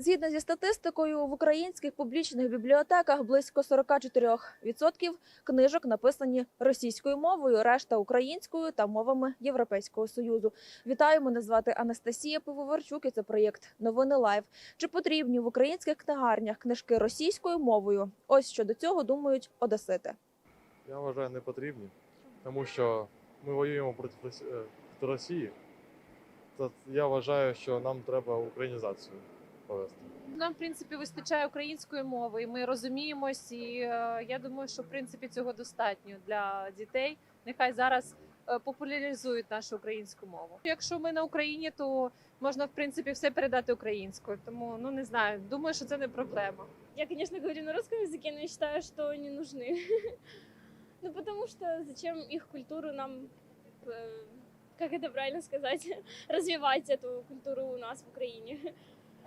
Згідно зі статистикою, в українських публічних бібліотеках близько 44% книжок написані російською мовою, решта українською та мовами Європейського союзу. Вітаю, мене звати Анастасія Пивоварчук. і Це проєкт Новини Лайв. Чи потрібні в українських книгарнях книжки російською мовою? Ось що до цього думають одесити. Я вважаю, не потрібні, тому що ми воюємо проти е, Росії. Та я вважаю, що нам треба українізацію повести. Нам, в принципі, вистачає української мови, і ми розуміємось. І е, я думаю, що в принципі цього достатньо для дітей. Нехай зараз е, популяризують нашу українську мову. Якщо ми на Україні, то можна в принципі все передати українською. Тому ну не знаю. Думаю, що це не проблема. Я, конечно, говорю на русском языке, но я считаю, что не нужны. Ну, потому что зачем их культуру нам, э, как это правильно сказать, развивать эту культуру у нас в Украине?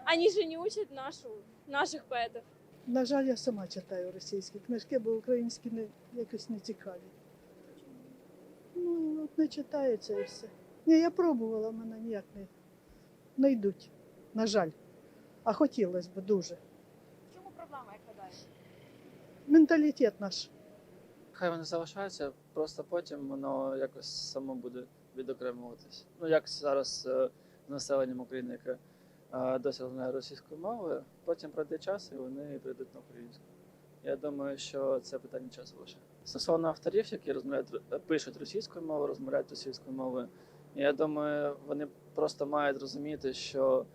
Они же не учат нашу, наших поэтов. На жаль, я сама читаю російські книжки, бо українські не, якось не цікаві. Ну, от не читається і все. Ні, я пробувала, мене ніяк не, не йдуть. На жаль. А хотілося б дуже. В чому проблема, як гадаєте? Менталітет наш. Хай вони залишаються, просто потім воно якось само буде відокремуватись. Ну, як зараз е, з населенням України, яке досі знає російською мовою, потім пройде час і вони прийдуть на українську. Я думаю, що це питання часу лише. Стосовно авторів, які розмовляють е, пишуть російською мовою, розмовляють російською мовою, я думаю, вони просто мають розуміти, що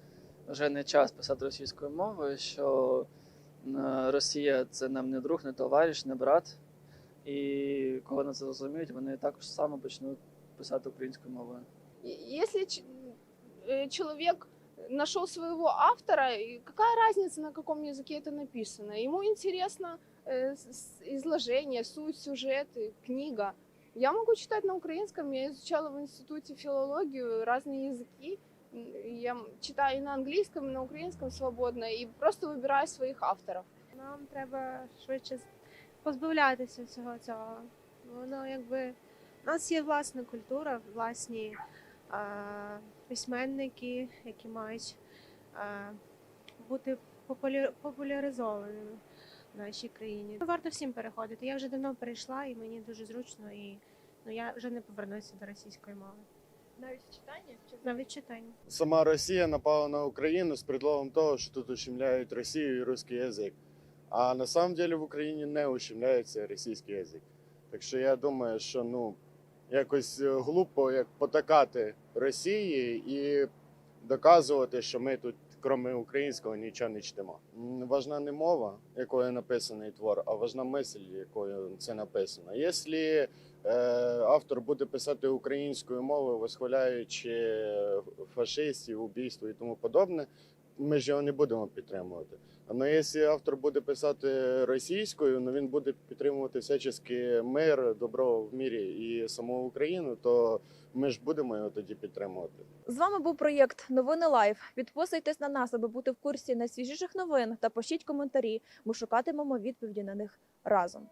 вже не час писати російською мовою, що е, Росія це нам не друг, не товариш, не брат. І коли вони це зрозуміють, вони також само почнуть писати українською мовою. И- Если ч- э, человек нашел своего автора, и какая разница, на каком языке это написано? Ему интересно э, с- с- изложение, суть, сюжет, и книга. Я могу читать на украинском, я изучала в институте филологию, разные языки. М, Я м- читаю и на английском, и на украинском свободно, и просто выбираю своих авторов. Нам треба швидше позбавлятися всього цього. Воно якби у нас є власна культура, власні е, письменники, які мають е, бути популя- популяризованими в нашій країні. Варто всім переходити. Я вже давно перейшла, і мені дуже зручно, і ну я вже не повернуся до російської мови. Навіть читання чи Навіть читання. Сама Росія напала на Україну з предлогом того, що тут ущемляють Росію і русский язик. А на самом деле в Україні не ущемляється російський язик. Так що я думаю, що ну якось е, глупо як потакати Росії і доказувати, що ми тут, крім українського, нічого не чтимо. Важна не мова, якою написаний твор, а важна мисль, якою це написано. Якщо е, автор буде писати українською мовою, восхваляючи фашистів, убійство і тому подобне, ми ж його не будемо підтримувати. А ну, якщо автор буде писати російською, ну він буде підтримувати всячески мир, добро в мірі і саму Україну, то ми ж будемо його тоді підтримувати. З вами був проєкт Новини Лайв. Підписуйтесь на нас, аби бути в курсі найсвіжіших новин та пишіть коментарі. Ми шукатимемо відповіді на них разом.